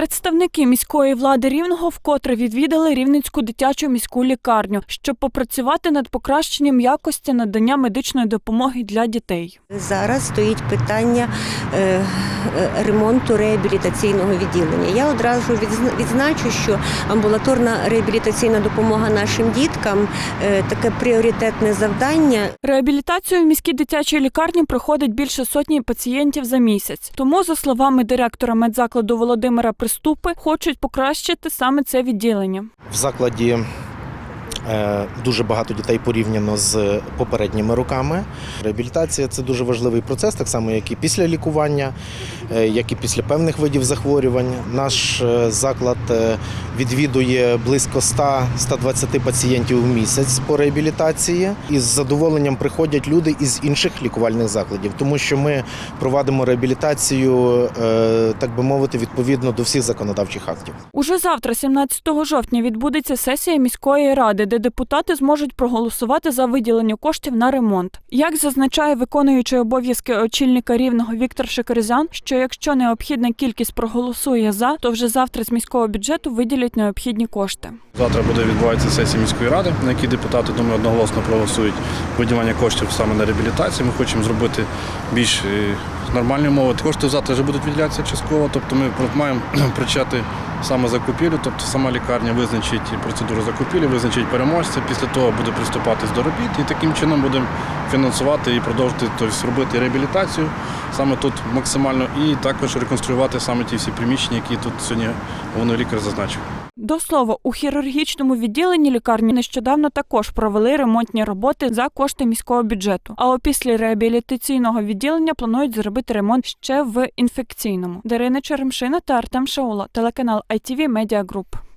Представники міської влади Рівного вкотре відвідали Рівненську дитячу міську лікарню, щоб попрацювати над покращенням якості надання медичної допомоги для дітей. Зараз стоїть питання е, е, ремонту реабілітаційного відділення. Я одразу відзначу, що амбулаторна реабілітаційна допомога нашим діткам е, таке пріоритетне завдання. Реабілітацію в міській дитячій лікарні проходить більше сотні пацієнтів за місяць. Тому, за словами директора медзакладу Володимира Приступи, хочуть покращити саме це відділення. В закладі е, дуже багато дітей порівняно з попередніми роками. Реабілітація це дуже важливий процес, так само, як і після лікування, як і після певних видів захворювань. Наш е, заклад е, відвідує близько 100-120 пацієнтів в місяць по реабілітації. І з задоволенням приходять люди із інших лікувальних закладів, тому що ми проводимо реабілітацію, е, так би мовити, відповідно до всіх законодавчих актів. Уже завтра, 17 жовтня, відбудеться сесія міської ради, де депутати зможуть проголосувати за виділення коштів на ремонт. Як зазначає виконуючий обов'язки очільника рівного Віктор Шикаризян, що якщо необхідна кількість проголосує за, то вже завтра з міського бюджету виділять необхідні кошти. Завтра буде відбуватися сесія міської ради, на якій депутати думаю, одноголосно проголосують виділення коштів саме на реабілітацію. Ми хочемо зробити більш е, нормальні умови. Кошти завтра вже будуть виділятися частково. Тобто ми маємо почати саме закупівлю, тобто сама лікарня визначить процедуру закупівлі, визначить переможця. Після того буде приступатись до робіт і таким чином будемо фінансувати і продовжити тобто, робити реабілітацію саме тут максимально, і також реконструювати саме ті всі приміщення, які тут сьогодні головний лікар зазначив. До слова, у хірургічному відділенні лікарні нещодавно також провели ремонтні роботи за кошти міського бюджету. А опісля реабілітаційного відділення планують зробити ремонт ще в інфекційному. Дарина Черемшина та Артем Шаула, телеканал ITV Media Group.